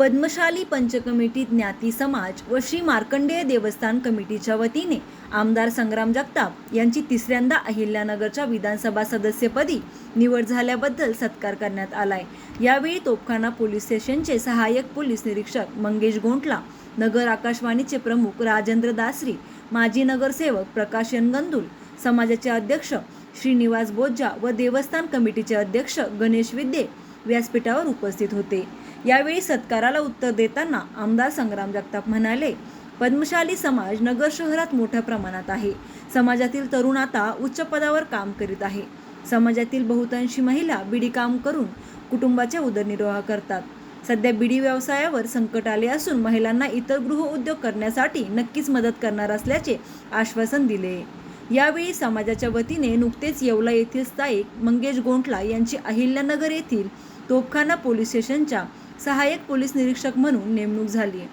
पद्मशाली पंचकमिटी ज्ञाती समाज व श्री मार्कंडेय देवस्थान कमिटीच्या वतीने आमदार संग्राम जगताप यांची तिसऱ्यांदा अहिल्यानगरच्या विधानसभा सदस्यपदी निवड झाल्याबद्दल सत्कार करण्यात आलाय. यावेळी तोपखाना पोलीस स्टेशनचे सहाय्यक पोलीस निरीक्षक मंगेश गोंटला नगर आकाशवाणीचे प्रमुख राजेंद्र दासरी माजी नगरसेवक प्रकाश यनगंदुल समाजाचे अध्यक्ष श्रीनिवास बोज्जा व देवस्थान कमिटीचे अध्यक्ष गणेश विद्ये व्यासपीठावर उपस्थित होते. यावेळी सत्काराला उत्तर देताना आमदार संग्राम जगताप म्हणाले पद्मशाली समाज नगर शहरात मोठ्या प्रमाणात आहे. समाजातील तरुण आता उच्च पदावर काम करीत आहे. समाजातील बहुतांशी महिला बिडी काम करून कुटुंबाचे उदरनिर्वाह करतात. सध्या बिडी व्यवसायावर संकट आले असून महिलांना इतर गृहउद्योग करण्यासाठी नक्कीच मदत करणार असल्याचे आश्वासन दिले. यावेळी समाजाच्या वतीने नुकतेच येवला येथील स्थायिक मंगेश गोंटला यांची अहिल्यानगर येथील तोपखाना पोलीस स्टेशनच्या सहाय्यक पोलीस निरीक्षक म्हणून नेमणूक झाली.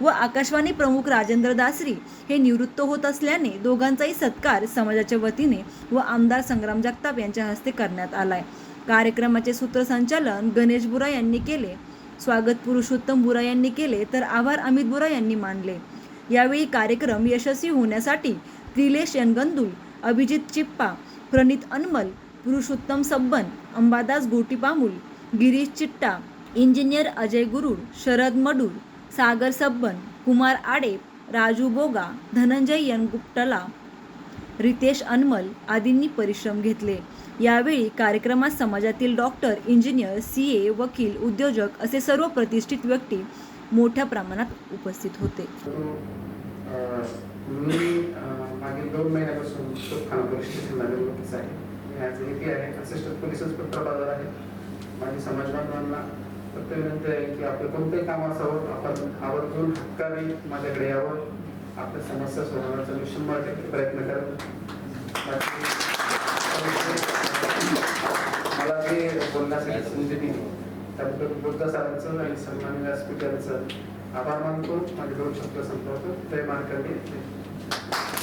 व आकाशवाणी प्रमुख राजेंद्र दासरी हे निवृत्त होत असल्याने दोघांचाही सत्कार समाजाच्या वतीने व आमदार संग्राम जगताप यांच्या हस्ते करण्यात आलाय. कार्यक्रमाचे सूत्रसंचालन गणेश बुरा यांनी केले. स्वागत पुरुषोत्तम बुरा यांनी केले तर आभार अमित बुरा यांनी मानले. यावेळी कार्यक्रम यशस्वी होण्यासाठी त्रिलेश यनगंदुल अभिजित चिप्पा प्रणित अनमल पुरुषोत्तम सब्बन अंबादास गोटीपामुल गिरीश चिट्टा इंजिनियर अजय गुरुड शरद मडूर सागर सब्बन कुमार आडे राजू बोगा धनंजय यनगुप्टला रितेश अनमल आदींनी परिश्रम घेतले. यावेळी कार्यक्रमात समाजातील डॉक्टर इंजिनियर सी ए वकील उद्योजक असे सर्व प्रतिष्ठित व्यक्ती मोठ्या प्रमाणात उपस्थित होते. मी मागील दोन महिन्यापासून तोफखाना पोलीस स्टेशनला निवडणुकीच आहे. मी आज एपी आहे असिस्टंट पोलीस इन्स्पेक्टर बाजार आहे. माझी समाज तर ते विनंती आहे की आपलं कोणतंही काम असावं आपण आवर्जून हक्काने माझ्याकडे यावं. आपल्या समस्या सोडवण्याचा मी शंभर टक्के प्रयत्न करत मला ते बोलण्यासाठी संधी दिली. त्याबद्दल बुद्ध सरांचं आणि सन्मान्य व्यासपीठाचं आभार मानतो. माझे दोन शब्द संपवतो. ते मार्कंडे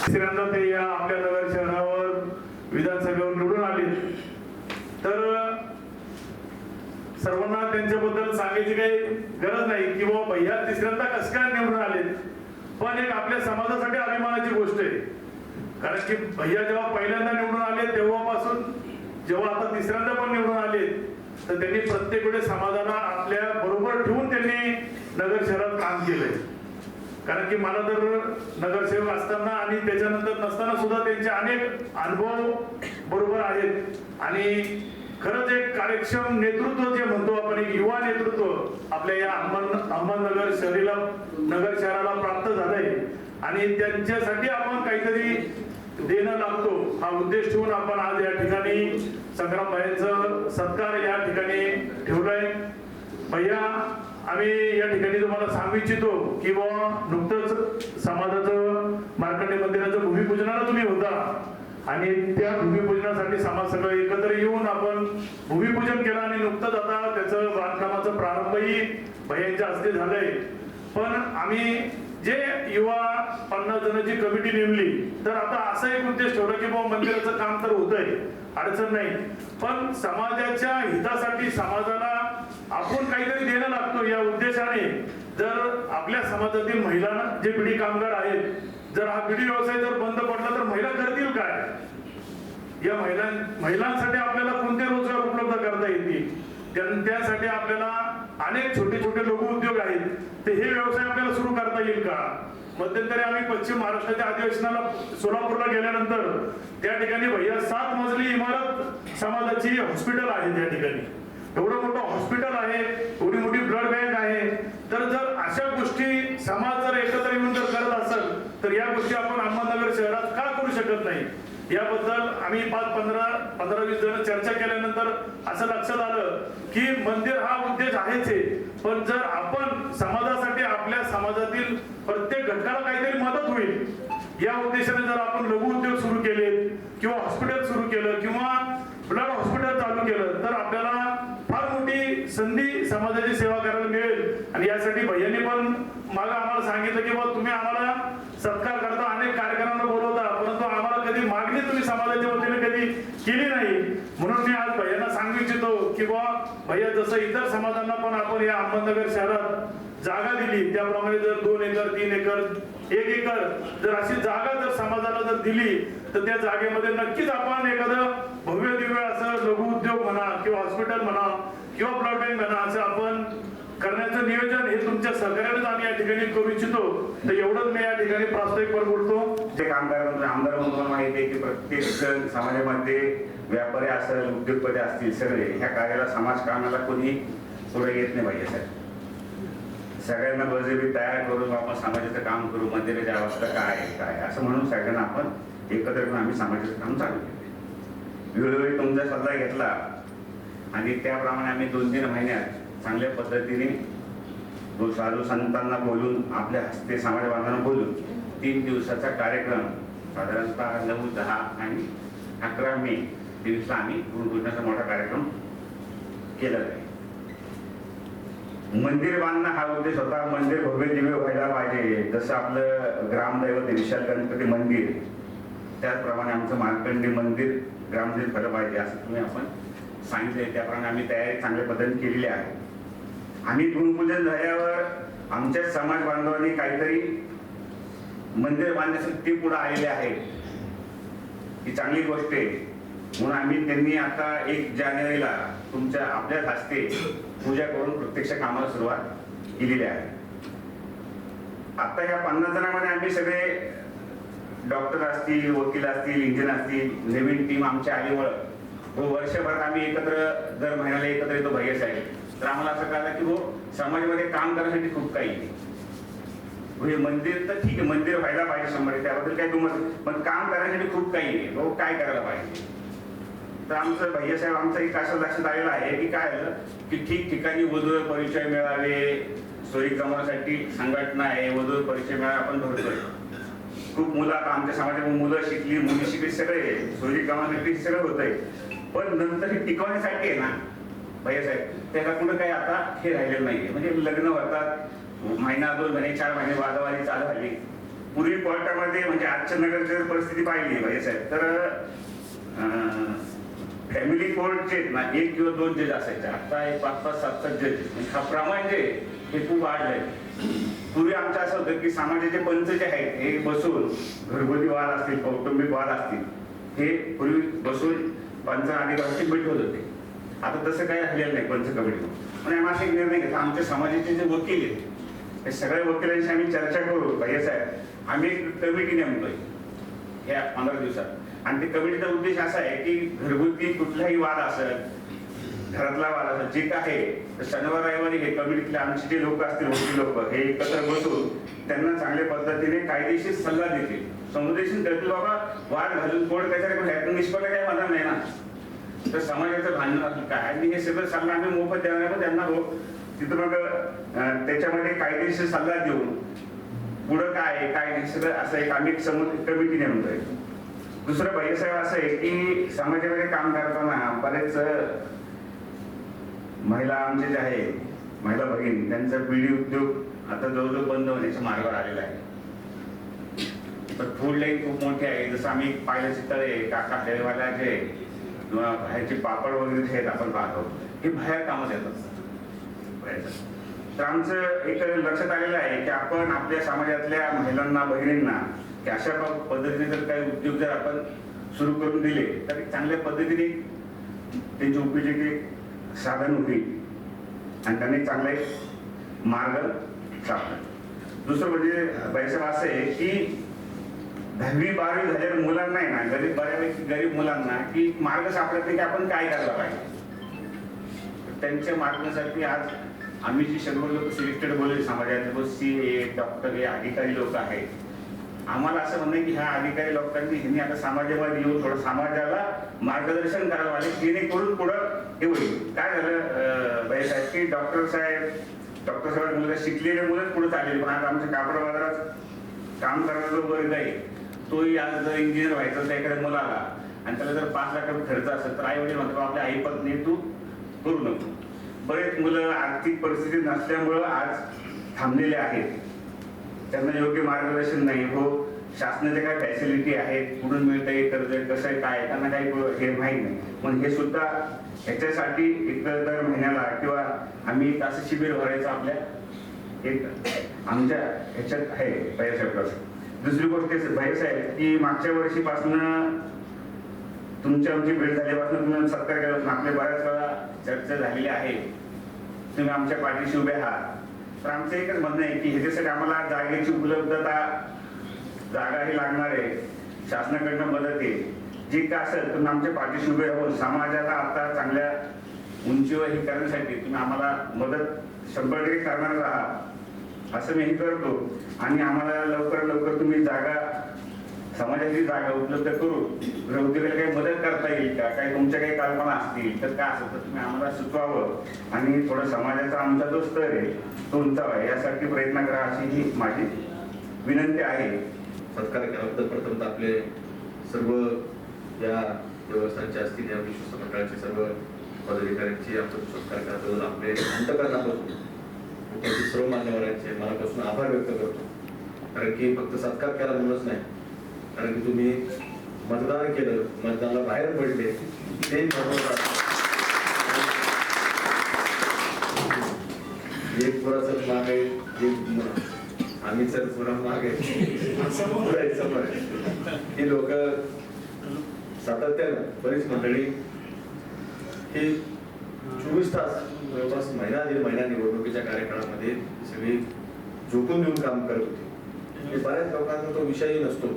तिसऱ्यांदा ते या आपल्या नगर शहरावर विधानसभेवर निवडून आले. तर सर्वांना त्यांच्याबद्दल सांगायची काही गरज नाही की बाबा भैया तिसऱ्यांदा कसं काय निवडून आले पण एक आपल्या समाजासाठी अभिमानाची गोष्ट आहे. कारण की भैया जेव्हा पहिल्यांदा निवडून आले तेव्हापासून जेव्हा आता तिसऱ्यांदा पण निवडून आले तर त्यांनी प्रत्येक वेळेस समाजाला आपल्या बरोबर ठेवून त्यांनी नगर शहरात काम केलंय. कारण की मला तर नगरसेवक असताना आणि त्याच्यानंतर नसताना सुद्धा त्यांचे अनेक अनुभव बरोबर आहेत. आणि खरंच एक कार्यक्षम नेतृत्व जे म्हणतो आपण एक युवा नेतृत्व आपल्या या अहमद अहमदनगर शहरीला नगर शहराला प्राप्त झालंय. आणि त्यांच्यासाठी आपण काहीतरी देणं लागतो. हा उद्देश ठेवून आपण आज या ठिकाणी संग्राम भाईंचं सत्कार या ठिकाणी ठेवलाय. भैया आम्ही या ठिकाणी तुम्हाला सांगू इच्छितो की बुवा नुकतंच समाजाचं मार्कंडे मंदिराचं भूमिपूजनाला तुम्ही होता. आणि त्या भूमिपूजनासाठी समाज सगळं एकत्र येऊन आपण भूमिपूजन केलं आणि नुकतंच आता त्याचं बांधकामाचं प्रारंभही भैयांच्या हस्ते झालंय. पण आम्ही जे युवा पन्नास जणांची कमिटी नेमली तर आता असा एक उद्देश ठेवला की बाबा मंदिराचं काम तर होतंय अडचण नाही. पण समाजाच्या हितासाठी समाजाला आपण काहीतरी देणं लागतो या उद्देशाने. जर आपल्या समाजातील महिलांना जे पिढी कामगार आहेत जर हा पिढी व्यवसाय जर बंद पडला तर महिला करतील काय? या महिलां महिलांसाठी आपल्याला कोणते रोजगार उपलब्ध करता येतील? त्यासाठी आपल्याला अनेक छोटे छोटे लघु उद्योग आहेत. ते हे व्यवसाय आपल्याला सुरू करता येईल का? मध्यंतरी आम्ही पश्चिम महाराष्ट्राच्या अधिवेशनाला सोलापूरला गेल्यानंतर त्या ठिकाणी भैया सात मजली इमारत समाजाची हॉस्पिटल आहे त्या ठिकाणी. एवढं मोठं हॉस्पिटल आहे एवढी मोठी ब्लड बँक आहे. तर जर अशा गोष्टी समाज जर एकत्र येऊन जर करत असेल तर या गोष्टी आपण अहमदनगर शहरात का करू शकत नाही? याबद्दल आम्ही पाच पंधरा पंधरा वीस जण चर्चा केल्यानंतर असं लक्षात आलं की मंदिर हा उद्देश आहेच आहे. पण जर आपण समाजासाठी आपल्या समाजातील प्रत्येक घटकाला काहीतरी मदत होईल या उद्देशाने जर आपण लघु उद्योग सुरू केले किंवा हॉस्पिटल सुरू केलं किंवा ब्लड हॉस्पिटल चालू केलं तर आपल्याला फार मोठी संधी समाजाची सेवा करायला मिळेल. आणि यासाठी भैयाने पण मागं आम्हाला सांगितलं की बाबा तुम्ही आम्हाला सत्कार करता अनेक कार्यक्रमांना बोलवता परंतु आम्हाला कधी मागणी तुम्ही समाजाच्या वतीने कधी केली नाही. म्हणून मी आज भैयांना सांगू इच्छितो की बाबा भैया जसं इतर समाजांना पण आपण या अहमदनगर शहरात जागा दिली त्याप्रमाणे जर दोन एकर तीन एकर एक एकर जर अशी जागा जर समाजाला जर दिली तर त्या जागेमध्ये नक्कीच आपण एखादं भव्य दिव्य असं लघु उद्योग म्हणा किंवा हॉस्पिटल म्हणा किंवा ब्लड बँक म्हणा असं आपण करण्याचं नियोजन हे तुमच्या सहकार्यानेच आम्ही या ठिकाणी करू इच्छितो. तर एवढंच मी या ठिकाणी प्रास्ताविकवर बोलतो. जे कामगार म्हणजे आमदार म्हणून माहिती आहे की प्रत्येक जण समाजामध्ये व्यापारी असेल उद्योगपती असतील सगळे ह्या कार्याला समाज कामाला कोणी पुढे येत नाही पाहिजे सर सगळ्यांना बजेबी तयार करून आपण समाजाचं काम करू मंदिराची अवस्था काय आहे, काय असं म्हणून सगळ्यांना आपण एकत्र करून आम्ही समाजाचं काम चालू केले वेळोवेळी तुमचा सल्ला घेतला. आणि त्याप्रमाणे आम्ही दोन तीन महिन्यात चांगल्या पद्धतीने साधू संतांना बोलून आपल्या हस्ते समाज बोलून तीन दिवसाचा कार्यक्रम साधारणतः नऊ दहा आणि अकरा मे दिवसा आम्ही गुरुपूजनाचा मोठा कार्यक्रम केला. आहे मंदिर बांधणं हा उद्देश होता. मंदिर भव्य दिव्य व्हायला पाहिजे. जसं आपलं ग्रामदैवत विशाल गणपती मंदिर त्याचप्रमाणे आमचं मार्कंडी मंदिर ग्रामदेव झालं पाहिजे असं तुम्ही आपण सांगितलंय. त्याप्रमाणे आम्ही तयारी चांगल्या पद्धतीने केलेली आहे. आम्ही भूमिपूजन झाल्यावर आमच्या समाज बांधवांनी काहीतरी मंदिर बांधण्यासाठी पुढे आलेले आहेत. ही चांगली गोष्ट आहे. म्हणून आम्ही त्यांनी आता एक जानेवारीला तुमच्या आपल्याच हस्ते पूजा करून प्रत्यक्ष कामाला सुरुवात केलेली आहे. आता या पन्नास जणांमध्ये आम्ही सगळे डॉक्टर असतील वकील असतील इंजिनियर असतील नवीन टीम आमच्या आलीवर व वर्षभरात आम्ही एकत्र दर महिन्याला एकत्र येतो भैया साहेब तर आम्हाला असं कळलं की हो समाजामध्ये काम करण्यासाठी खूप काही आहे. हो, हे मंदिर तर ठीक आहे मंदिर व्हायला पाहिजे शंभर त्याबद्दल काही दुमत पण काम करण्यासाठी खूप काही आहे. हो काय करायला पाहिजे? तर आमचं भैया साहेब आमचं एक असं लक्षात आलेलं आहे की काय आलं की ठिकठिकाणी वधू परिचय मिळावे सोयी जमवण्यासाठी संघटना आहे वधू परिचय मिळावे आपण भरतोय खूप मुलं आता आमच्या समाजामध्ये मुलं शिकली मुली शिकली सगळे सोयी कामासाठी सगळं होत आहे पण नंतर हे टिकवण्यासाठी आहे ना. भैयासाहेब त्याला कुठं काही आता हे राहिलेलं नाहीये. म्हणजे लग्न होतात महिना दोन महिने चार महिने वादावादी चालू झाली. पूर्वी कोर्टामध्ये म्हणजे आजच्या नगरची परिस्थिती पाहिली भैयासाहेब तर फॅमिली कोर्ट जे आहेत ना एक किंवा दोन जज असायचे. आता एक पाच पाच सात सात जज म्हणजे हा प्रमाण जे आहे, हे खूप वाढलंय. पूर्वी आमचं असं होतं की समाजाचे पंच जे आहेत हे बसून घरगुती वाद असतील कौटुंबिक वाद असतील हे पूर्वी बसून पंच अधिकाराची बैठक होते. आता तसं काही राहिलेलं नाही पंच कमिटी. पण आम्ही असा एक निर्णय घेतला आमच्या समाजाचे जे वकील आहेत हे सगळ्या वकिलांशी आम्ही चर्चा करू भैया साहेब आम्ही एक कमिटी नेमतोय. ह्या पंधरा दिवसात. आणि ते कमिटीचा उद्देश असा आहे की घरगुती कुठलाही वाद असेल घरातला वाद असेल जे काय आहे तर शनिवार रविवारी हे कमिटीतले आमचे जे लोक असतील वकील लोक हे एकत्र बसून त्यांना चांगल्या पद्धतीने कायदेशीर सल्ला देतील. समुदेशन करतील बाबा वाद घालून कोण काय निष्पन्न काय होणार नाही ना? तर समाजाचं भांडण काय? आणि हे सगळं सल्ला आम्ही मोफत देणार आहे पण त्यांना हो तिथं मग त्याच्यामध्ये कायदेशीर सल्ला देऊन पुढं काय आहे, काय सगळं असं एक आम्ही समोर कमिटी नेमतोय दुसरं भैयासाहेब असं आहे की समाजामध्ये काम करताना बरेच महिला आमचे जे आहे महिला भगिनी त्यांचा बिडी उद्योग आता जवळजवळ बंद होण्याच्या मार्गावर आलेला आहे. तर फूड लाईन खूप मोठी आहे. जसं आम्ही पाहिलं चित्र आहे काका देवाला जे किंवा बाहेरचे पापड वगैरे जे आहेत आपण पाहतो हे बाहेर कामात येतात. बाहेरचं. तर आमचं एक लक्षात आलेलं आहे की आपण आपल्या समाजातल्या महिलांना बहिणींना की अशा पद्धतीने जर काही उद्योग जर आपण सुरू करून दिले तर चांगल्या पद्धतीने त्यांची उपयोगी साधन होईल आणि त्यांनी चांगले मार्ग सापडेल दुसरं म्हणजे पैसा असं आहे की दहावी बारावी झालेल्या मुलांना आहे ना गरीब बऱ्यापैकी गरीब मुलांना की मार्ग सापडत की आपण काय करायला पाहिजे? त्यांच्या मार्गासाठी आज आम्ही जी सर्व लोक सिलेक्टेड बोलले समाजात सी ए डॉक्टर हे अधिकारी लोक आहेत. आम्हाला असं म्हणणं की ह्या अधिकारी लोकांनी ह्यांनी आता समाजामध्ये येऊन थोडं समाजाला मार्गदर्शन करायला पाहिजे जेणेकरून पुढं हे होईल. काय झालं बाईसाहेब बाई साहेब की डॉक्टर साहेब डॉक्टर साहेब मुलं शिकलेले मुलं पुढे चालेल पण आता आमच्या कापड बाजारात काम करणारा जो वर्ग आहे तोही आज जर इंजिनियर व्हायचं तर एखाद्या मुलाला आणि त्याला जर पाच लाख रुपये खर्च असेल तर आई वडील म्हणतात आपल्या आई पत्नी तू करू नको. बरेच मुलं आर्थिक परिस्थिती नसल्यामुळं आज थांबलेले आहेत. त्यांना योग्य मार्गदर्शन नाही हो. शासनाच्या काय फॅसिलिटी आहेत कुठून मिळतंय कर्ज कसं आहे काय त्यांना काही हे माहीत नाही. पण हे सुद्धा ह्याच्यासाठी एक दर महिन्याला किंवा आम्ही एक असं शिबिर भरायचं आपल्या एक आमच्या ह्याच्यात आहे भैयासाहेब दुसरी गोष्ट भाई साहेब की मागच्या वर्षीपासून तुमच्या आमची भेट झाल्यापासून तुम्ही सत्कार केला आपल्या बऱ्याच वेळा चर्चा झालेली आहे. तुम्ही आमच्या पाठीशी उभे आहात. तर आमचं एकच म्हणणं आहे की ह्याच्यासाठी आम्हाला जागेची उपलब्धता जागा ही लागणार आहे. शासनाकडनं मदत आहे. जे काय असेल तुम्ही आमच्या पाठीशी उभे राहून समाजाला आता चांगल्या उंचीवर हे करण्यासाठी तुम्ही आम्हाला मदत शंभर टक्के करणार आहात. असं मी करतो. आणि आम्हाला लवकर लवकर तुम्ही जागा समाजाची जागा उपलब्ध करून रौद्रीला काही मदत करता येईल का? काही तुमच्या काही कल्पना असतील तर काय असं? तर तुम्ही आम्हाला सुचवावं. आणि थोडं समाजाचा आमचा जो स्तर आहे तो उंचावा यासाठी प्रयत्न करा अशी ही माझी विनंती आहे. सत्कार केल्याबद्दल प्रथम आपले सर्व या देवस्थानचे असतील या विश्वस्त मंडळाचे सर्व पदाधिकाऱ्यांची आपण सत्कार केल्याबद्दल आपले अंतकरणापासून उपस्थित सर्व मान्यवरांचे मनापासून आभार व्यक्त करतो. कारण की फक्त सत्कार केला म्हणूनच नाही. कारण की तुम्ही मतदान केलं मतदानाला बाहेर पडले ते महत्वाचं आहे. एक पुराचं माग आहे एक आम्ही सर पुरा माग आहे. समोर आहे समोर आहे. ही लोक सातत्यानं बरीच मंडळी ही चोवीस तास जवळपास महिना दीड महिना निवडणुकीच्या कार्यकाळामध्ये सगळी झोकून देऊन काम करत होते. म्हणजे बऱ्याच लोकांना तो विषयही नसतो.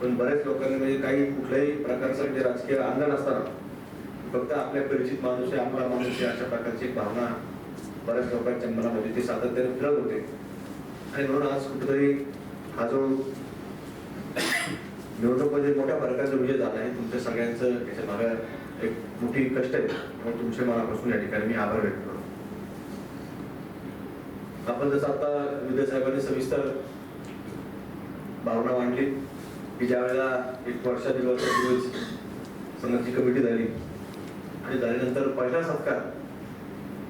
पण बऱ्याच लोकांनी म्हणजे काही कुठल्याही प्रकारचं म्हणजे राजकीय अंगण असताना फक्त आपल्या परिचित माणूस आहे आमचा माणूस आहे अशा प्रकारची भावना बऱ्याच लोकांच्या मनामध्ये ते सातत्याने फिरत होते. आणि म्हणून आज कुठेतरी हा जो निवडणुकीमध्ये म्हणजे मोठ्या फरकाचा विजय झाला आहे. तुमच्या सगळ्यांचं याच्या मागे एक मोठी कष्ट आहे. म्हणून तुमच्या मनापासून या ठिकाणी मी आभार व्यक्त करतो. आपण जसं आता विद्यासाहेबांनी सविस्तर भावना मांडली की ज्या वेळेला एक वर्षा दीड वर्षापूर्वीच संघाची कमिटी झाली आणि झाल्यानंतर पहिला सत्कार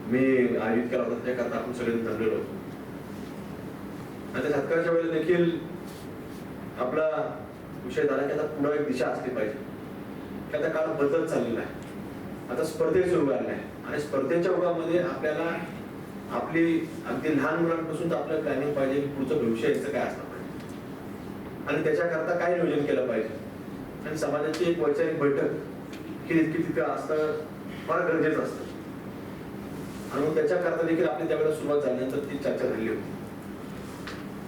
मी आयोजित केला होता त्याकरता आपण सगळे जमलेलो आणि त्या सत्काराच्या वेळेला देखील आपला विषय झाला की आता पुन्हा एक दिशा असली पाहिजे. की आता काळ बदलत चाललेला आहे. आता स्पर्धे सुरू झाल्या आहे. आणि स्पर्धेच्या युगामध्ये आपल्याला आपली अगदी लहान मुलांपासून तर आपलं प्लॅनिंग पाहिजे की पुढचं भविष्य याचं काय असलं पाहिजे आणि त्याच्याकरता काय नियोजन केलं पाहिजे? आणि समाजाची एक वैचारिक बैठक ही इतकी तिथं असणं फार गरजेचं असतं. आणि मग त्याच्याकरता देखील आपली त्यावेळेला सुरुवात झाल्यानंतर ती चर्चा झाली होती.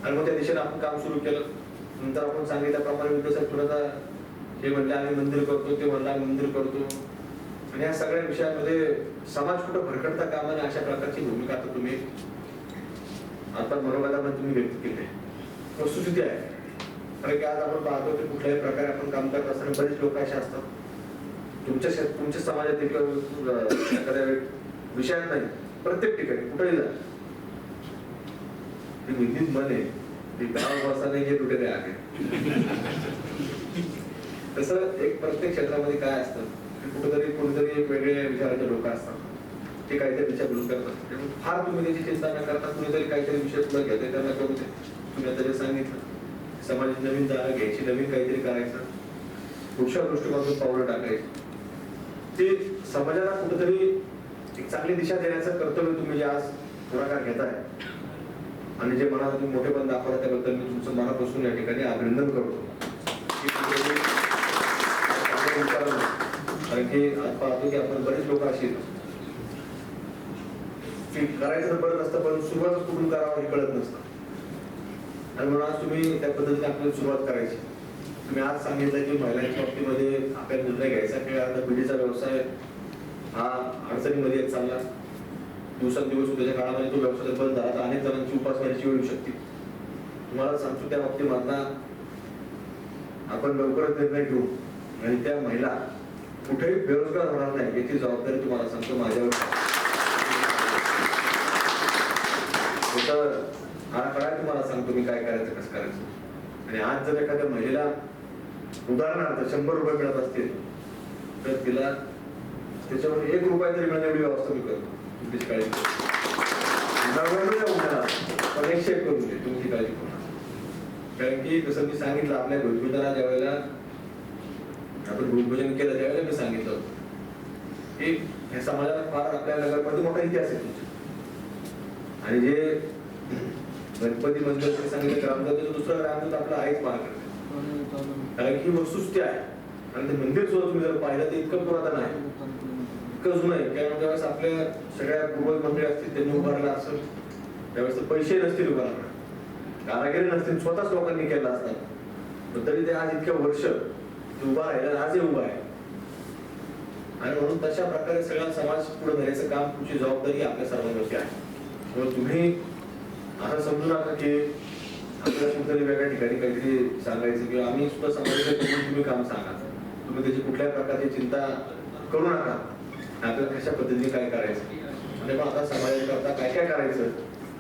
आणि मग त्या दिशेने आपण काम सुरू केलं. नंतर आपण सांगितल्याप्रमाणे विद्यासाहेब तुला हे म्हणलं आम्ही मंदिर करतो ते म्हणलं आम्ही मंदिर करतो. आणि या सगळ्या विषयांमध्ये समाज कुठं भरकटता कामा नये अशा प्रकारची भूमिका आता तुम्ही आता मनोगतामध्ये तुम्ही व्यक्त केली आहे. वस्तुस्थिती आहे. कारण की आज आपण पाहतो की कुठल्याही प्रकारे आपण काम करत असताना बरेच लोक असे असतात. तुमच्या शेत- तुमच्या समाजात एखाद्या विषयात नाही प्रत्येक ठिकाणी कुठेही जा. ते विद्युत मन आहे ते गाव वासा नाही जे तुटेले आहे तसं एक प्रत्येक क्षेत्रामध्ये काय असतं? की कुठेतरी कुठेतरी वेगळे विचाराचे लोक असतात. ते काहीतरी विचार बोलून करतात. त्यामुळे फार तुम्ही त्याची चिंता न करता कुणीतरी काहीतरी विषय पुढे घेते त्यांना करू दे. तुम्ही आता जे सांगितलं समाजाची नवीन जागा घ्यायची नवीन काहीतरी करायचं पुढच्या दृष्टिकोनातून पावलं टाकायची. ते समाजाला कुठेतरी एक चांगली दिशा देण्याचं कर्तव्य तुम्ही जे आज पुढाकार घेताय आणि जे मनाला तुम्ही मोठेपण दाखवला त्याबद्दल मी तुमचं मनापासून या ठिकाणी अभिनंदन करतो की तुम्ही चांगले विचार कारण की आज पाहतो की आपण बरेच लोक अशी करायचं तर बरं असतं पण सुरुवात कुठून करावं हे कळत नसतं. आणि म्हणून आज तुम्ही त्या पद्धतीने आपल्याला सुरुवात करायची. तुम्ही आज सांगितलं की महिलांच्या बाबतीमध्ये आपल्याला निर्णय घ्यायचा की आता पिढीचा व्यवसाय हा अडचणीमध्ये येत चालला. दिवसेंदिवस उद्याच्या काळामध्ये तो व्यवसाय बंद झाला तर अनेक जणांची उपासण्याची वेळ येऊ शकते. तुम्हाला सांगतो त्या बाबतीत आपण लवकरच निर्णय घेऊ. आणि त्या महिला कुठेही बेरोजगार होणार नाही याची जबाबदारी तुम्हाला सांगतो माझ्यावर आहे. तुम्हाला सांगतो मी काय करायचं कसं करायचं आणि आज जर एखाद्या महिलेला उदाहरणार्थ शंभर रुपये मिळत असतील तर तिला त्याच्यावर एक रुपया तरी मिळणं एवढी व्यवस्था मी करतो तुमची काळजी करू. पण एकशे एक करून दे तुमची काळजी करू नका. कारण की जसं मी सांगितलं आपल्या भूमिकाला ज्या वेळेला आपण भूमिपूजन केलं त्यावेळेला मी सांगितलं होतं. की हे समाजाला फार आपल्या नगरमध्ये मोठा इतिहास आहे तुमचा. आणि जे गणपती मंदिर सांगितलं ग्रामदेवतेचं दुसरं ग्रामदेवत आपलं आहेच महाराष्ट्र कारण की ही वस्तुस्थिती आहे. आणि ते मंदिर सुद्धा तुम्ही जर पाहिलं तर इतकं पुरातन आहे. इतकं जुनं आहे. कारण ज्यावेळेस आपल्या सगळ्या पूर्वज मंडळी असतील त्यांनी उभारलं असेल. त्यावेळेस पैसे नसतील उभारणार कारागिरी नसतील स्वतःच लोकांनी केलं असतात पण तरी ते आज इतक्या वर्ष उभा राहिलं आजही उभा आहे. आणि म्हणून तशा प्रकारे सगळा समाज पुढे नेण्याचं काम तुमची जबाबदारी आपल्या सर्वांवरती आहे. त्यामुळे तुम्ही असं समजू नका की आपल्याला कुठेतरी वेगळ्या ठिकाणी काहीतरी सांगायचं किंवा आम्ही सुद्धा समाजाच्या करून तुम्ही काम सांगा. तुम्ही त्याची कुठल्या प्रकारची चिंता करू नका. आपल्याला कशा पद्धतीने काय करायचं? म्हणजे मग आता समाजाकरता काय काय करायचं?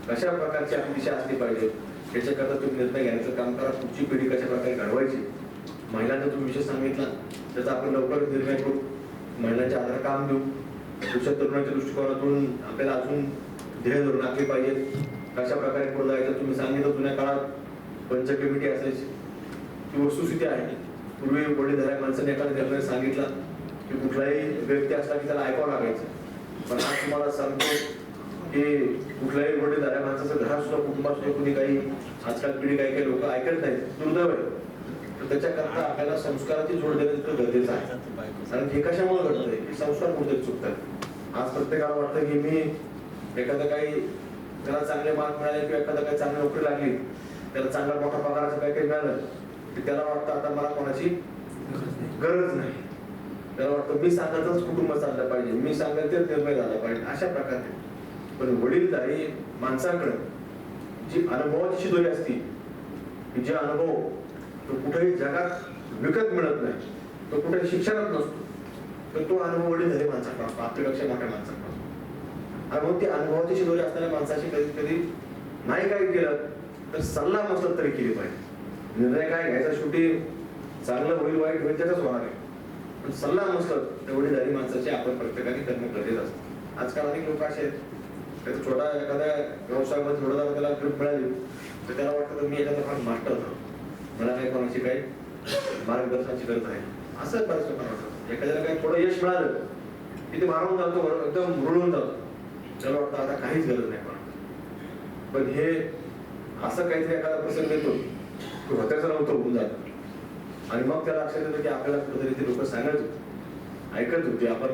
कशा प्रकारची आपली दिशा असली पाहिजे? याच्याकरता तुम्ही निर्णय घेण्याचं काम करा. तुमची पिढी कशा प्रकारे घडवायची? महिलांचा तुम्ही विषय सांगितला त्याचा आपण लवकर निर्णय करू महिलांच्या आधार काम देऊ पुरुषात तरुणाच्या दृष्टिकोनातून आपल्याला अजून ध्येय धोरण आखली पाहिजेत कशा प्रकारे पुढे जायचं तुम्ही सांगितलं जुन्या काळात. पंच कमिटी असायची. ती वस्तुस्थिती आहे. पूर्वी वडीलधाऱ्या माणसाने एखादा निर्णय सांगितला की कुठलाही व्यक्ती असला की त्याला ऐकावं लागायचं. पण आज तुम्हाला सांगतो की कुठल्याही वडीलधाऱ्या माणसाचं घरात सुद्धा कुटुंबात सुद्धा कुणी काही आजकाल पिढी काही काही लोक ऐकत नाहीत. दुर्दैव आहे. त्याच्याकरता आपल्याला संस्काराची जोड देणं गरजेचं आहे. कारण हे कशामुळे घडतंय? की संस्कार कुठे चुकतात. आज प्रत्येकाला वाटतं की मी एखादं काही त्याला चांगले मार्क मिळाले किंवा एखादा काही चांगली नोकरी लागली त्याला चांगला मोठा पगाराचं काही काही मिळालं की त्याला वाटतं आता मला कोणाची गरज नाही. त्याला वाटतं मी सांगायचंच कुटुंब चाललं पाहिजे मी सांगत तेच निर्णय झाला पाहिजे अशा प्रकारे पण वडीलधारी माणसाकडं जी अनुभवाची शिदोरी असती जे अनुभव तो कुठेही जगात विकत मिळत नाही. तो कुठे शिक्षणात नसतो. तर तो अनुभव वडीलधारी माणसाकडे असतो आपल्यापेक्षा मोठ्या माणसाकडे असतो आणि मग ती अनुभवाची शिदोरी असणाऱ्या माणसाशी कधी कधी नाही काही केलं तर सल्ला मसलत तरी केली पाहिजे. निर्णय काय घ्यायचा शेवटी चांगलं होईल वाईट होईल त्याचाच होणार आहे. पण सल्ला मसलत तेवढी झाली माणसाची आपण प्रत्येकाने करणं गरजेचं असतं. आजकाल अनेक लोक असे आहेत. त्याचा छोटा एखाद्या व्यवसायामध्ये थोडं जरा त्याला ग्रुप मिळाली. तर त्याला वाटतं तर मी याच्यात फार मास्टर होतो मला काही कोणाची काही मार्गदर्शनाची गरज आहे असं बऱ्याच लोकांना वाटतं एखाद्याला काही थोडं यश मिळालं की ते मारून जातो एकदम रुळून जातो. त्याला वाटतं आता काहीच गरज नाही पण पण हे असं काहीतरी एखादा प्रसंग येतो की होत्याचं नव्हतं होऊन जातो. आणि मग त्याला लक्षात येतं की आपल्याला कुठेतरी ते लोक सांगत होते ऐकत होते आपण